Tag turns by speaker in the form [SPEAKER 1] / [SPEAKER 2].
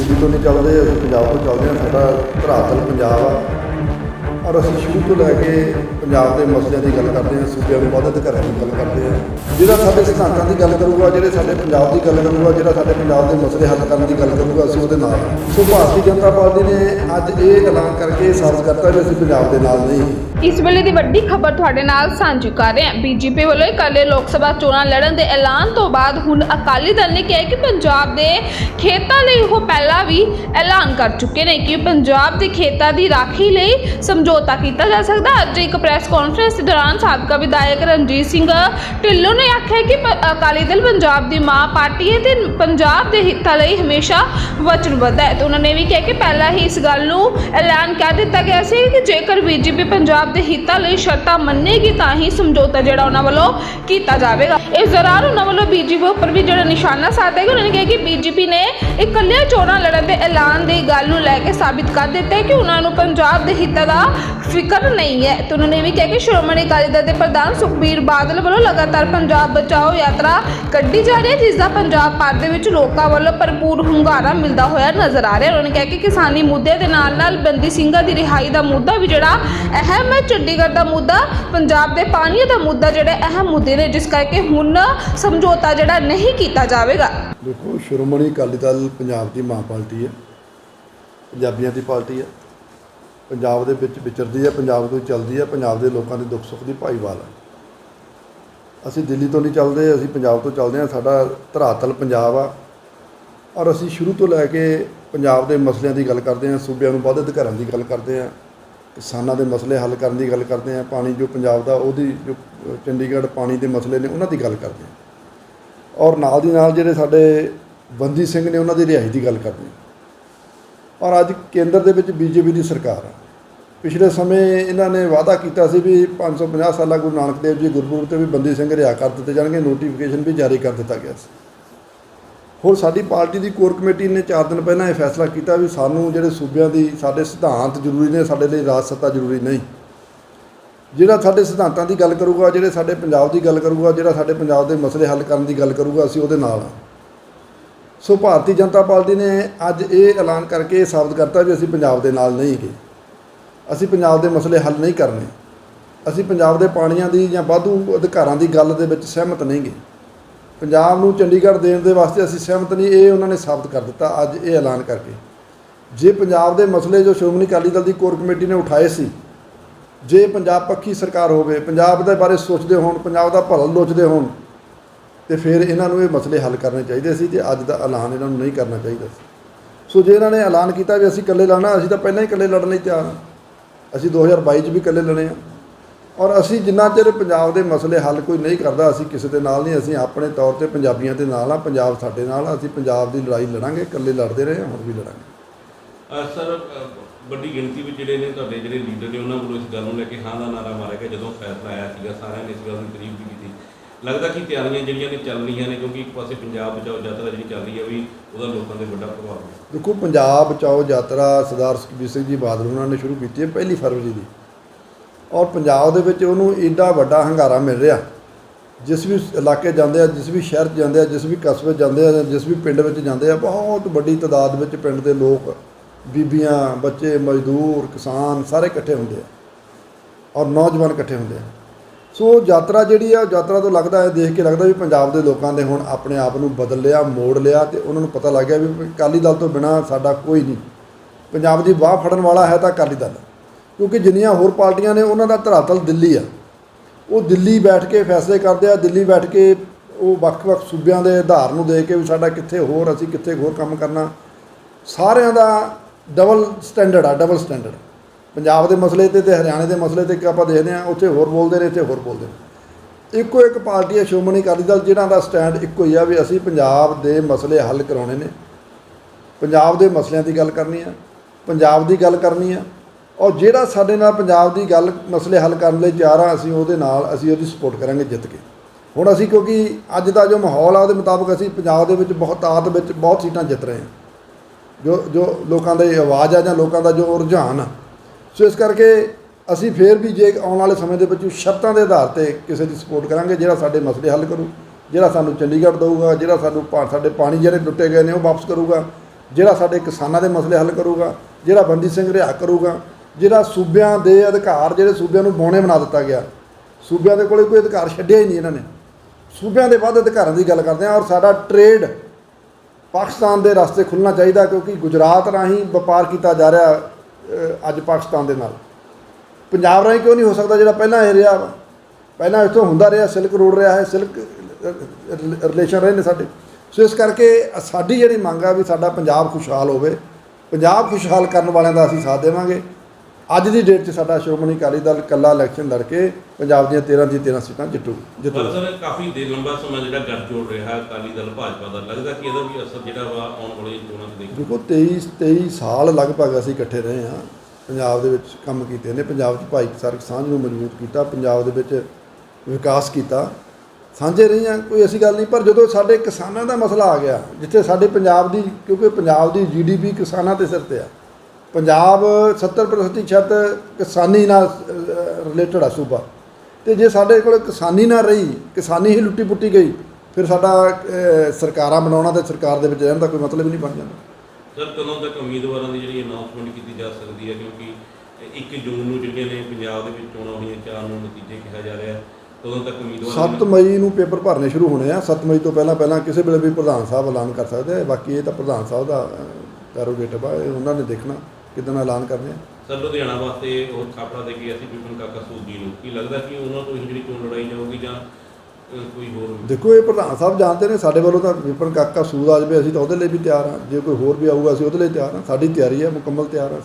[SPEAKER 1] ਦਿੱਲੀ ਤੋਂ ਨਹੀਂ ਚੱਲਦੇ ਅਸੀਂ ਪੰਜਾਬ ਤੋਂ ਚੱਲਦੇ ਹਾਂ ਸਾਡਾ ਧਰਾਤਲ ਪੰਜਾਬ ਆ। ਔਰ ਅਸੀਂ ਸ਼ੁਰੂ ਤੋਂ ਲੈ ਕੇ ਪੰਜਾਬ ਦੇ ਮਸਲਿਆਂ ਦੀ ਗੱਲ ਕਰਦੇ ਹਾਂ, ਸੂਬਿਆਂ ਨੂੰ ਵਾਧੇ ਅਧਿਕਾਰਾਂ ਦੀ ਗੱਲ ਕਰਦੇ ਹਾਂ। ਜਿਹੜਾ ਸਾਡੇ ਸਿਧਾਂਤਾਂ ਦੀ ਗੱਲ ਕਰੂਗਾ, ਜਿਹੜੇ ਸਾਡੇ ਪੰਜਾਬ ਦੀ ਗੱਲ ਕਰੂਗਾ, ਜਿਹੜਾ ਸਾਡੇ ਪੰਜਾਬ ਦੇ ਮਸਲੇ ਹੱਲ ਕਰਨ ਦੀ ਗੱਲ ਕਰੂਗਾ, ਅਸੀਂ ਉਹਦੇ ਨਾਲ ਸੋ ਭਾਰਤੀ ਜਨਤਾ ਪਾਰਟੀ ਨੇ ਅੱਜ ਇਹ ਐਲਾਨ ਕਰਕੇ ਸਾਬਤ ਕਰਤਾ ਵੀ ਅਸੀਂ ਪੰਜਾਬ ਦੇ ਨਾਲ ਨਹੀਂ
[SPEAKER 2] ਇਸ ਵੇਲੇ ਦੀ ਵੱਡੀ ਖਬਰ ਤੁਹਾਡੇ ਨਾਲ ਸਾਂਝੀ ਕਰ ਰਹੇ ਹਾਂ। ਬੀਜੇਪੀ ਵੱਲੋਂ ਇਕੱਲੇ ਲੋਕ ਸਭਾ ਚੋਣਾਂ ਲੜਨ ਦੇ ਐਲਾਨ ਤੋਂ ਬਾਅਦ ਹੁਣ ਅਕਾਲੀ ਦਲ ਨੇ ਕਿਹਾ ਕਿ ਪੰਜਾਬ ਦੇ ਖੇਤਾਂ ਲਈ ਉਹ ਪਹਿਲਾਂ ਵੀ ਐਲਾਨ ਕਰ ਚੁੱਕੇ ਨੇ ਕਿ ਪੰਜਾਬ ਦੇ ਖੇਤਾਂ ਦੀ ਰਾਖੀ ਲਈ ਸਮਝੌਤਾ ਕੀਤਾ ਜਾ ਸਕਦਾ। ਅੱਜ ਇੱਕ ਪ੍ਰੈਸ ਕਾਨਫਰੰਸ ਦੇ ਦੌਰਾਨ ਸਾਬਕਾ ਵਿਧਾਇਕ ਰਣਜੀਤ ਸਿੰਘ ਢਿੱਲੋਂ ਨੇ ਆਖਿਆ ਕਿ ਅਕਾਲੀ ਦਲ ਪੰਜਾਬ ਦੀ ਮਾਂ ਪਾਰਟੀ ਹੈ ਤੇ ਪੰਜਾਬ ਦੇ ਹਿੱਤਾਂ ਲਈ ਹਮੇਸ਼ਾ ਵਚਨਬੱਧ ਹੈ। ਤੇ ਉਹਨਾਂ ਨੇ ਵੀ ਕਿਹਾ ਕਿ ਪਹਿਲਾਂ ਹੀ ਇਸ ਗੱਲ ਨੂੰ ਐਲਾਨ ਕਰ ਦਿੱਤਾ ਗਿਆ ਸੀ ਕਿ ਜੇਕਰ ਬੀਜੇਪੀ ਪੰਜਾਬ ਦੇ ਹਿੱਤਾਂ ਲਈ ਸ਼ਰਤਾਂ ਮੰਨੇਗੀ ਤਾਂ ਹੀ ਸਮਝੌਤਾ ਜਿਹੜਾ ਉਹਨਾਂ ਵੱਲੋਂ ਕੀਤਾ ਜਾਵੇਗਾ। ਇਸ ਦੌਰਾਨ ਉਹਨਾਂ ਵੱਲੋਂ ਬੀਜੇਪੀ ਉੱਪਰ ਵੀ ਜਿਹੜਾ ਨਿਸ਼ਾਨਾ ਸਾਧਿਆ ਗਿਆ ਉਹਨਾਂ ਨੇ ਕਿਹਾ ਕਿ ਬੀਜੇਪੀ ਨੇ ਇਕੱਲੇ ਚੋਣਾਂ ਲੜਨ ਦੇ ਐਲਾਨ ਦੀ ਗੱਲ ਨੂੰ ਲੈ ਕੇ ਸਾਬਿਤ ਕਰ ਦਿੱਤਾ ਕਿ ਉਹਨਾਂ ਨੂੰ ਪੰਜਾਬ ਦੇ ਹਿੱਤਾਂ ਦਾ ਫਿਕਰ ਨਹੀਂ ਹੈ। ਤੇ ਉਹਨਾਂ ਨੇ ਵੀ ਕਿਹਾ ਕਿ ਸ਼੍ਰੋਮਣੀ ਅਕਾਲੀ ਦਲ ਦੇ ਪ੍ਰਧਾਨ ਸੁਖਬੀਰ ਬਾਦਲ ਵੱਲੋਂ ਲਗਾਤਾਰ ਪੰਜਾਬ ਬਚਾਓ ਯਾਤਰਾ ਕੱਢੀ ਜਾ ਰਹੀ ਹੈ, ਜਿਸ ਦਾ ਪੰਜਾਬ ਭਰ ਦੇ ਵਿੱਚ ਲੋਕਾਂ ਵੱਲੋਂ ਭਰਪੂਰ ਹੁੰਗਾਰਾ ਮਿਲਦਾ ਹੋਇਆ ਨਜ਼ਰ ਆ ਰਿਹਾ ਉਹਨਾਂ ਨੇ ਕਿਹਾ ਕਿ ਕਿਸਾਨੀ ਮੁੱਦੇ ਦੇ ਨਾਲ ਨਾਲ ਬੰਦੀ ਸਿੰਘਾਂ ਦੀ ਰਿਹਾਈ ਦਾ ਮੁੱਦਾ ਵੀ ਜਿਹੜਾ ਅਹਿਮ ਹੈ, ਚੰਡੀਗੜ੍ਹ ਦਾ ਮੁੱਦਾ, ਪੰਜਾਬ ਦੇ ਪਾਣੀ ਦਾ ਮੁੱਦਾ ਜਿਹੜੇ ਅਹਿਮ ਮੁੱਦੇ ਨੇ, ਜਿਸ ਕਰਕੇ ਹੁਣ ਸਮਝੌਤਾ ਜਿਹੜਾ ਨਹੀਂ ਕੀਤਾ ਜਾਵੇਗਾ।
[SPEAKER 1] ਦੇਖੋ, ਸ਼੍ਰੋਮਣੀ ਅਕਾਲੀ ਦਲ ਪੰਜਾਬ ਦੀ ਮਾਂ ਪਾਰਟੀ ਹੈ, ਪੰਜਾਬੀਆਂ ਦੀ ਪਾਰਟੀ ਹੈ। ਪੰਜਾਬ ਦੇ ਵਿੱਚ ਵਿਚਰਦੀ ਹੈ, ਪੰਜਾਬ ਤੋਂ ਚੱਲਦੀ ਹੈ, ਪੰਜਾਬ ਦੇ ਲੋਕਾਂ ਦੇ ਦੁੱਖ ਸੁੱਖ ਦੀ ਭਾਈਵਾਲ ਹੈ। ਅਸੀਂ ਦਿੱਲੀ ਤੋਂ ਨਹੀਂ ਚੱਲਦੇ, ਅਸੀਂ ਪੰਜਾਬ ਤੋਂ ਚੱਲਦੇ ਹਾਂ, ਸਾਡਾ ਧਰਾਤਲ ਪੰਜਾਬ ਆ। ਔਰ ਅਸੀਂ ਸ਼ੁਰੂ ਤੋਂ ਲੈ ਕੇ ਪੰਜਾਬ ਦੇ ਮਸਲਿਆਂ ਦੀ ਗੱਲ ਕਰਦੇ ਹਾਂ, ਸੂਬਿਆਂ ਨੂੰ ਵੱਧ ਅਧਿਕਾਰਾਂ ਦੀ ਗੱਲ ਕਰਦੇ ਹਾਂ, ਕਿਸਾਨਾਂ ਦੇ ਮਸਲੇ ਹੱਲ ਕਰਨ ਦੀ ਗੱਲ ਕਰਦੇ ਹਾਂ, ਪਾਣੀ ਜੋ ਪੰਜਾਬ ਦਾ, ਉਹਦੀ ਜੋ ਚੰਡੀਗੜ੍ਹ ਪਾਣੀ ਦੇ ਮਸਲੇ ਨੇ, ਉਹਨਾਂ ਦੀ ਗੱਲ ਕਰਦੇ ਹਾਂ। ਔਰ ਨਾਲ ਦੀ ਨਾਲ ਜਿਹੜੇ ਸਾਡੇ ਬੰਦੀ ਸਿੰਘ ਨੇ, ਉਹਨਾਂ ਦੀ ਰਿਹਾਈ ਦੀ ਗੱਲ ਕਰਦੇ ਹਾਂ। ਔਰ ਅੱਜ ਕੇਂਦਰ ਦੇ ਵਿੱਚ ਬੀਜੇਪੀ ਦੀ ਸਰਕਾਰ ਹੈ ਪਿਛਲੇ ਸਮੇਂ ਇਹਨਾਂ ਨੇ ਵਾਅਦਾ ਕੀਤਾ ਸੀ ਵੀ 550 ਸਾਲਾ ਗੁਰੂ ਨਾਨਕ ਦੇਵ ਜੀ ਗੁਰਪੁਰਬ ਤੇ ਵੀ ਬੰਦੀ ਸਿੰਘ ਰਿਹਾ ਕਰ ਦਿੱਤੇ ਜਾਣਗੇ ਨੋਟੀਫਿਕੇਸ਼ਨ ਵੀ ਜਾਰੀ ਕਰ ਦਿੱਤਾ ਗਿਆ ਸੀ। ਹੁਣ ਸਾਡੀ ਪਾਰਟੀ ਦੀ ਕੋਰ ਕਮੇਟੀ ਨੇ 4 ਦਿਨ ਪਹਿਲਾਂ ਇਹ ਫੈਸਲਾ ਕੀਤਾ ਵੀ ਸਾਨੂੰ ਜਿਹੜੇ ਸੂਬਿਆਂ ਦੀ ਸਾਡੇ ਸਿਧਾਂਤ ਜ਼ਰੂਰੀ ਨੇ, ਸਾਡੇ ਲਈ ਰਾਜ ਸੱਤਾ ਜ਼ਰੂਰੀ ਨਹੀਂ। ਜਿਹੜਾ ਸਾਡੇ ਸਿਧਾਂਤਾਂ ਦੀ ਗੱਲ ਕਰੂਗਾ, ਜਿਹੜੇ ਸਾਡੇ ਪੰਜਾਬ ਦੀ ਗੱਲ ਕਰੂਗਾ, ਜਿਹੜਾ ਸਾਡੇ ਪੰਜਾਬ ਦੇ ਮਸਲੇ ਹੱਲ ਕਰਨ ਦੀ ਗੱਲ ਕਰੂਗਾ, ਅਸੀਂ ਉਹਦੇ ਨਾਲ ਹਾਂ। ਸੋ ਭਾਰਤੀ ਜਨਤਾ ਪਾਰਟੀ ਨੇ ਅੱਜ ਇਹ ਐਲਾਨ ਕਰਕੇ ਇਹ ਸਾਬਤ ਕਰਤਾ ਵੀ ਅਸੀਂ ਪੰਜਾਬ ਦੇ ਨਾਲ ਨਹੀਂ ਗਏ ਅਸੀਂ ਪੰਜਾਬ ਦੇ ਮਸਲੇ ਹੱਲ ਨਹੀਂ ਕਰਨੇ। ਅਸੀਂ ਪੰਜਾਬ ਦੇ ਪਾਣੀਆਂ ਦੀ ਜਾਂ ਵਾਧੂ ਅਧਿਕਾਰਾਂ ਦੀ ਗੱਲ ਦੇ ਵਿੱਚ ਸਹਿਮਤ ਨਹੀਂ ਗਏ ਪੰਜਾਬ ਨੂੰ ਚੰਡੀਗੜ੍ਹ ਦੇਣ ਦੇ ਵਾਸਤੇ ਅਸੀਂ ਸਹਿਮਤ ਨਹੀਂ, ਇਹ ਉਹਨਾਂ ਨੇ ਸਾਬਤ ਕਰ ਦਿੱਤਾ, ਅੱਜ ਇਹ ਐਲਾਨ ਕਰਕੇ। ਜੇ ਪੰਜਾਬ ਦੇ ਮਸਲੇ ਜੋ ਸ਼੍ਰੋਮਣੀ ਅਕਾਲੀ ਦਲ ਦੀ ਕੋਰ ਕਮੇਟੀ ਨੇ ਉਠਾਏ ਸੀ, ਜੇ ਪੰਜਾਬ ਪੱਖੀ ਸਰਕਾਰ ਹੋਵੇ, ਪੰਜਾਬ ਦੇ ਬਾਰੇ ਸੋਚਦੇ ਹੋਣ, ਪੰਜਾਬ ਦਾ ਭਲਾ ਲੋਚਦੇ ਹੋਣ, ਤੇ ਫਿਰ ਇਹਨਾਂ ਨੂੰ ਇਹ ਮਸਲੇ ਹੱਲ ਕਰਨੇ ਚਾਹੀਦੇ ਸੀ ਤੇ ਅੱਜ ਦਾ ਐਲਾਨ ਇਹਨਾਂ ਨੂੰ ਨਹੀਂ ਕਰਨਾ ਚਾਹੀਦਾ ਸੀ। ਸੋ ਜੇ ਇਹਨਾਂ ਨੇ ਐਲਾਨ ਕੀਤਾ ਵੀ ਅਸੀਂ ਇਕੱਲੇ ਲੜਨਾ, ਅਸੀਂ ਤਾਂ ਪਹਿਲਾਂ ਹੀ ਇਕੱਲੇ ਲੜਨ ਲਈ ਤਿਆਰ ਹਾਂ। ਅਸੀਂ 2022 'ਚ ਵੀ ਇਕੱਲੇ ਲੜੇ ਹਾਂ। ਔਰ ਅਸੀਂ ਜਿੰਨਾ ਚਿਰ ਪੰਜਾਬ ਦੇ ਮਸਲੇ ਹੱਲ ਕੋਈ ਨਹੀਂ ਕਰਦਾ ਅਸੀਂ ਕਿਸੇ ਦੇ ਨਾਲ ਨਹੀਂ ਅਸੀਂ ਆਪਣੇ ਤੌਰ ਤੇ ਪੰਜਾਬੀਆਂ ਦੇ ਨਾਲ ਆ ਪੰਜਾਬ ਸਾਡੇ ਨਾਲ ਆ ਅਸੀਂ ਪੰਜਾਬ ਦੀ ਲੜਾਈ ਲੜਾਂਗੇ ਇਕੱਲੇ ਲੜਦੇ ਰਹੇ ਹਾਂ, ਹੁਣ ਵੀ ਲੜਾਂਗੇ।
[SPEAKER 3] ਸਰ ਵੱਡੀ ਗਿਣਤੀ ਵਿੱਚ ਜਿਹੜੇ ਨੇ ਤੁਹਾਡੇ ਜਿਹੜੇ ਲੀਡਰ ਨੇ ਉਹਨਾਂ ਵੱਲੋਂ ਇਸ ਗੱਲ ਨੂੰ ਲੈ ਕੇ ਹਾਂ ਦਾ ਨਾਰਾ ਮਾਰਿਆ ਗਿਆ ਜਦੋਂ ਫੈਸਲਾ ਆਇਆ ਸੀਗਾ ਸਾਰਿਆਂ ਨੇ ਇਸ ਗੱਲ ਦੀ ਤਾਰੀਫ ਲੱਗਦਾ ਕਿ ਤਿਆਰੀਆਂ ਜਿਹੜੀਆਂ ਨੇ ਚੱਲ ਰਹੀਆਂ ਨੇ, ਕਿਉਂਕਿ ਇੱਕ ਪਾਸੇ ਪੰਜਾਬ ਬਚਾਓ ਯਾਤਰਾ ਜਿਹੜੀ ਚੱਲ ਰਹੀ ਹੈ, ਵੀ ਉਹਦਾ ਲੋਕਾਂ ਤੇ ਵੱਡਾ ਪ੍ਰਭਾਵ ਹੈ।
[SPEAKER 1] ਦੇਖੋ, ਪੰਜਾਬ ਬਚਾਓ ਯਾਤਰਾ ਸਰਦਾਰ ਸੁਖਬੀਰ ਸਿੰਘ ਜੀ ਬਾਦਲ ਉਹਨਾਂ ਨੇ ਸ਼ੁਰੂ ਕੀਤੀ ਹੈ ਪਹਿਲੀ ਫਰਵਰੀ ਦੀ। ਔਰ ਪੰਜਾਬ ਦੇ ਵਿੱਚ ਉਹਨੂੰ ਏਡਾ ਵੱਡਾ ਹੰਗਾਰਾ ਮਿਲ ਰਿਹਾ। ਜਿਸ ਵੀ ਇਲਾਕੇ ਜਾਂਦੇ ਆ, ਜਿਸ ਵੀ ਸ਼ਹਿਰ 'ਚ ਜਾਂਦੇ ਆ, ਜਿਸ ਵੀ ਕਸਬੇ ਜਾਂਦੇ ਆ, ਜਿਸ ਵੀ ਪਿੰਡ ਵਿੱਚ ਜਾਂਦੇ ਆ, ਬਹੁਤ ਵੱਡੀ ਤਾਦਾਦ ਵਿੱਚ ਪਿੰਡ ਦੇ ਲੋਕ, ਬੀਬੀਆਂ, ਬੱਚੇ, ਮਜ਼ਦੂਰ, ਕਿਸਾਨ ਸਾਰੇ ਇਕੱਠੇ ਹੁੰਦੇ ਆ। ਔਰ ਨੌਜਵਾਨ ਇਕੱਠੇ ਹੁੰਦੇ ਆ। ਸੋ ਯਾਤਰਾ ਜਿਹੜੀ ਆ, ਯਾਤਰਾ ਤੋਂ ਲੱਗਦਾ ਹੈ, ਦੇਖ ਕੇ ਲੱਗਦਾ ਵੀ ਪੰਜਾਬ ਦੇ ਲੋਕਾਂ ਨੇ ਹੁਣ ਆਪਣੇ ਆਪ ਨੂੰ ਬਦਲ ਲਿਆ, ਮੋੜ ਲਿਆ ਤੇ ਉਹਨਾਂ ਨੂੰ ਪਤਾ ਲੱਗ ਗਿਆ ਵੀ ਅਕਾਲੀ ਦਲ ਤੋਂ ਬਿਨਾ ਸਾਡਾ ਕੋਈ ਨਹੀਂ। ਪੰਜਾਬ ਦੀ ਬਾਹ ਫੜਨ ਵਾਲਾ ਹੈ ਤਾਂ ਅਕਾਲੀ ਦਲ। ਕਿਉਂਕਿ ਜਿੰਨੀਆਂ ਹੋਰ ਪਾਰਟੀਆਂ ਨੇ, ਉਹਨਾਂ ਦਾ ਧਰਾਤਲ ਦਿੱਲੀ ਆ। ਉਹ ਦਿੱਲੀ ਬੈਠ ਕੇ ਫੈਸਲੇ ਕਰਦੇ ਆ, ਦਿੱਲੀ ਬੈਠ ਕੇ ਉਹ ਵੱਖ-ਵੱਖ ਸੂਬਿਆਂ ਦੇ ਆਧਾਰ ਨੂੰ ਦੇ ਕੇ ਵੀ ਸਾਡਾ ਕਿੱਥੇ ਹੋਰ, ਅਸੀਂ ਕਿੱਥੇ ਹੋਰ ਕੰਮ ਕਰਨਾ। ਸਾਰਿਆਂ ਦਾ ਡਬਲ ਸਟੈਂਡਰਡ ਆ ਡਬਲ ਸਟੈਂਡਰਡ ਪੰਜਾਬ ਦੇ ਮਸਲੇ ਤੇ ਤੇ ਹਰਿਆਣੇ ਦੇ ਮਸਲੇ ਤੇ ਕਿ ਆਪਾਂ ਦੇਖਦੇ ਆ ਉੱਥੇ ਹੋਰ ਬੋਲਦੇ ਨੇ, ਇੱਥੇ ਹੋਰ ਬੋਲਦੇ ਨੇ। ਇੱਕੋ ਇੱਕ ਪਾਰਟੀ ਹੈ ਸ਼੍ਰੋਮਣੀ ਅਕਾਲੀ ਦਲ ਜਿਹਨਾਂ ਦਾ ਸਟੈਂਡ ਇੱਕੋ ਹੀ ਆ ਵੀ ਅਸੀਂ ਪੰਜਾਬ ਦੇ ਮਸਲੇ ਹੱਲ ਕਰਾਉਣੇ ਨੇ। ਪੰਜਾਬ ਦੇ ਮਸਲਿਆਂ ਦੀ ਗੱਲ ਕਰਨੀ ਆ, ਪੰਜਾਬ ਦੀ ਗੱਲ ਕਰਨੀ ਆ, ਔਰ ਜਿਹੜਾ ਸਾਡੇ ਨਾਲ ਪੰਜਾਬ ਦੀ ਗੱਲ, ਮਸਲੇ ਹੱਲ ਕਰਨ ਲਈ ਤਿਆਰ ਆ, ਅਸੀਂ ਉਹਦੇ ਨਾਲ, ਅਸੀਂ ਉਹਦੀ ਸਪੋਰਟ ਕਰਾਂਗੇ ਜਿੱਤ ਕੇ। ਹੁਣ ਅਸੀਂ ਕਿਉਂਕਿ ਅੱਜ ਦਾ ਜੋ ਮਾਹੌਲ ਆ, ਉਹਦੇ ਮੁਤਾਬਕ ਅਸੀਂ ਪੰਜਾਬ ਦੇ ਵਿੱਚ ਬਹੁਤ ਤਾਤ ਵਿੱਚ ਬਹੁਤ ਸੀਟਾਂ ਜਿੱਤ ਰਹੇ ਹਾਂ। ਜੋ ਜੋ ਲੋਕਾਂ ਦੀ ਆਵਾਜ਼ ਆ ਜਾਂ ਲੋਕਾਂ ਦਾ ਜੋ ਰੁਝਾਨ ਆ ਸੋ ਇਸ ਕਰਕੇ ਅਸੀਂ ਫੇਰ ਵੀ ਜੇ ਆਉਣ ਵਾਲੇ ਸਮੇਂ ਦੇ ਵਿੱਚ ਸ਼ਰਤਾਂ ਦੇ ਆਧਾਰ ਤੇ ਕਿਸੇ ਦੀ ਸਪੋਰਟ ਕਰਾਂਗੇ, ਜਿਹੜਾ ਸਾਡੇ ਮਸਲੇ ਹੱਲ ਕਰੂ, ਜਿਹੜਾ ਸਾਨੂੰ ਚੰਡੀਗੜ੍ਹ ਦਊਗਾ, ਜਿਹੜਾ ਸਾਨੂੰ ਪਾ- ਸਾਡੇ ਪਾਣੀ ਜਿਹੜੇ ਟੁੱਟੇ ਗਏ ਨੇ ਉਹ ਵਾਪਸ ਕਰੂਗਾ, ਜਿਹੜਾ ਸਾਡੇ ਕਿਸਾਨਾਂ ਦੇ ਮਸਲੇ ਹੱਲ ਕਰੂਗਾ, ਜਿਹੜਾ ਬੰਦੀ ਸਿੰਘ ਰਿਹਾ ਕਰੂਗਾ, ਜਿਹੜਾ ਸੂਬਿਆਂ ਦੇ ਅਧਿਕਾਰ ਜਿਹੜੇ ਸੂਬਿਆਂ ਨੂੰ ਬੌਣੇ ਬਣਾ ਦਿੱਤਾ ਗਿਆ, ਸੂਬਿਆਂ ਦੇ ਕੋਲੇ ਕੋਈ ਅਧਿਕਾਰ ਛੱਡਿਆ ਹੀ ਨਹੀਂ ਇਹਨਾਂ ਨੇ। ਸੂਬਿਆਂ ਦੇ ਵੱਧ ਅਧਿਕਾਰਾਂ ਦੀ ਗੱਲ ਕਰਦੇ ਆ ਔਰ ਸਾਡਾ ਟ੍ਰੇਡ ਪਾਕਿਸਤਾਨ ਦੇ ਰਸਤੇ ਖੁੱਲਣਾ ਚਾਹੀਦਾ ਕਿਉਂਕਿ ਗੁਜਰਾਤ ਰਾਹੀਂ ਵਪਾਰ ਕੀਤਾ ਜਾ ਰਿਹਾ ਅੱਜ ਪਾਕਿਸਤਾਨ ਦੇ ਨਾਲ। ਪੰਜਾਬ ਰਾਹੀਂ ਕਿਉਂ ਨਹੀਂ ਹੋ ਸਕਦਾ ਜਿਹੜਾ ਪਹਿਲਾਂ ਇਹ ਰਿਹਾ ਵਾ? ਪਹਿਲਾਂ ਇੱਥੋਂ ਹੁੰਦਾ ਰਿਹਾ, ਸਿਲਕ ਰੋਡ ਰਿਹਾ ਹੈ, ਸਿਲਕ ਰਿਲੇਸ਼ਨ ਰਹੇ ਨੇ ਸਾਡੇ। ਸੋ ਇਸ ਕਰਕੇ ਸਾਡੀ ਜਿਹੜੀ ਮੰਗ ਆ ਵੀ ਸਾਡਾ ਪੰਜਾਬ ਖੁਸ਼ਹਾਲ ਹੋਵੇ। ਪੰਜਾਬ ਖੁਸ਼ਹਾਲ ਕਰਨ ਵਾਲਿਆਂ ਦਾ ਅਸੀਂ ਸਾਥ ਦੇਵਾਂਗੇ। ਅੱਜ ਦੀ ਡੇਟ 'ਚ ਸਾਡਾ ਸ਼੍ਰੋਮਣੀ ਅਕਾਲੀ ਦਲ ਇਕੱਲਾ ਇਲੈਕਸ਼ਨ ਲੜ ਕੇ ਪੰਜਾਬ ਦੀਆਂ 13 ਦੀ 13 ਸੀਟਾਂ ਜਿੱਤੂ
[SPEAKER 3] ਪਰ
[SPEAKER 1] ਜਿੱਤੂ
[SPEAKER 3] ਸਰ ਕਾਫੀ ਦੇਰ ਲੰਬਾ ਸਮਾਂ ਜਿਹੜਾ ਗੱਠਜੋੜ ਰਿਹਾ ਅਕਾਲੀ ਦਲ ਭਾਜਪਾ ਦਾ ਲੱਗਦਾ ਕਿ ਇਹਦਾ ਵੀ ਅਸਰ ਜਿਹੜਾ ਵਾ ਆਉਣ ਵਾਲੇ ਚੋਣਾਂ 'ਚ ਦੇਖੋ
[SPEAKER 1] ਦੇਖੋ 23 23 ਸਾਲ ਲਗਭਗ ਅਸੀਂ ਇਕੱਠੇ ਰਹੇ ਹਾਂ। ਪੰਜਾਬ ਦੇ ਵਿੱਚ ਕੰਮ ਕੀਤੇ ਨੇ ਪੰਜਾਬ 'ਚ ਭਾਈਚਾਰਕ ਸਾਂਝ ਨੂੰ ਮਜ਼ਬੂਤ ਕੀਤਾ ਪੰਜਾਬ ਦੇ ਵਿੱਚ ਵਿਕਾਸ ਕੀਤਾ। ਸਾਂਝੇ ਰਹੇ ਹਾਂ ਕੋਈ ਐਸੀ ਗੱਲ ਨਹੀਂ ਪਰ ਜਦੋਂ ਸਾਡੇ ਕਿਸਾਨਾਂ ਦਾ ਮਸਲਾ ਆ ਗਿਆ ਜਿੱਥੇ ਸਾਡੇ ਪੰਜਾਬ ਦੀ ਕਿਉਂਕਿ ਪੰਜਾਬ ਦੀ ਜੀਡੀਪੀ ਕਿਸਾਨਾਂ ਦੇ ਸਿਰ ਤੇ ਆ ਪੰਜਾਬ 70% ਕਿਸਾਨੀ ਨਾਲ ਰਿਲੇਟਡ ਆ ਸੂਬਾ। ਤੇ ਜੇ ਸਾਡੇ ਕੋਲ ਕਿਸਾਨੀ ਨਾ ਰਹੀ ਕਿਸਾਨੀ ਹੀ ਲੁੱਟੀ ਪੁੱਟੀ ਗਈ ਫਿਰ ਸਾਡਾ ਸਰਕਾਰਾਂ ਬਣਾਉਣਾ ਤੇ ਸਰਕਾਰ ਦੇ ਵਿੱਚ ਰਹਿਣ ਦਾ ਕੋਈ ਮਤਲਬ ਹੀ ਨਹੀਂ ਬਣ ਜਾਂਦਾ।
[SPEAKER 3] ਸਰ ਕਦੋਂ ਤੱਕ ਉਮੀਦਵਾਰਾਂ ਦੀ ਜਿਹੜੀ ਅਨਾਉਂਸਮੈਂਟ ਕੀਤੀ ਜਾ ਸਕਦੀ ਹੈ? ਕਿਉਂਕਿ 1 ਜੂਨ ਨੂੰ ਜਿਹੜੀਆਂ ਨੇ ਪੰਜਾਬ ਦੇ ਵਿੱਚ ਚੋਣਾਂ ਹੋਈਆਂ ਚਾਰ ਨੂੰ ਨਤੀਜੇ ਕਿਹਾ ਜਾ ਰਿਹਾ। ਕਦੋਂ ਤੱਕ ਉਮੀਦਵਾਰ
[SPEAKER 1] 7 ਮਈ ਨੂੰ ਪੇਪਰ ਭਰਨੇ ਸ਼ੁਰੂ ਹੋਣੇ ਆ। 7 ਮਈ ਤੋਂ ਪਹਿਲਾਂ ਪਹਿਲਾਂ ਕਿਸੇ ਵੇਲੇ ਵੀ ਪ੍ਰਧਾਨ ਸਾਹਿਬ ਐਲਾਨ ਕਰ ਸਕਦੇ ਆ। ਬਾਕੀ ਇਹ ਤਾਂ ਪ੍ਰਧਾਨ ਸਾਹਿਬ ਦਾ ਪੈਰੋਗੇਟਿਵ ਆ ਉਹਨਾਂ ਨੇ ਦੇਖਣਾ। ਕਿਦਾਂ ਐਲਾਨ ਕਰਨੇ ਆ?
[SPEAKER 3] ਸਰ ਲੁਧਿਆਣਾ ਵਾਸਤੇ ਉਹ ਥਾਪੜਾ ਦੇ ਕੇ ਅਸੀਂ ਵਿਪਨ ਕਾਕਾ ਸੂਦੀ ਨੂੰ। ਕੀ ਲੱਗਦਾ ਕਿ ਉਹਨਾਂ ਤੋਂ ਹੀ ਜਿਹੜੀ ਚੋਣ ਲੜਾਈ ਜਾਊਗੀ ਜਾਂ ਕੋਈ ਹੋਰ
[SPEAKER 1] ਦੇਖੋ ਇਹ ਪ੍ਰਧਾਨ ਸਾਹਿਬ ਜਾਣਦੇ ਨੇ ਸਾਡੇ ਵੱਲੋਂ ਤਾਂ ਵਿਪਨ ਕਾਕਾ ਸੂਦ ਆ ਜਾਵੇ ਅਸੀਂ ਤਾਂ ਉਹਦੇ ਲਈ ਵੀ ਤਿਆਰ ਆ ਜੇ ਕੋਈ ਹੋਰ ਵੀ ਆਊਗਾ ਅਸੀਂ ਉਹਦੇ ਲਈ ਤਿਆਰ ਆ ਸਾਡੀ ਤਿਆਰੀ ਹੈ ਮੁਕੰਮਲ ਤਿਆਰ ਆ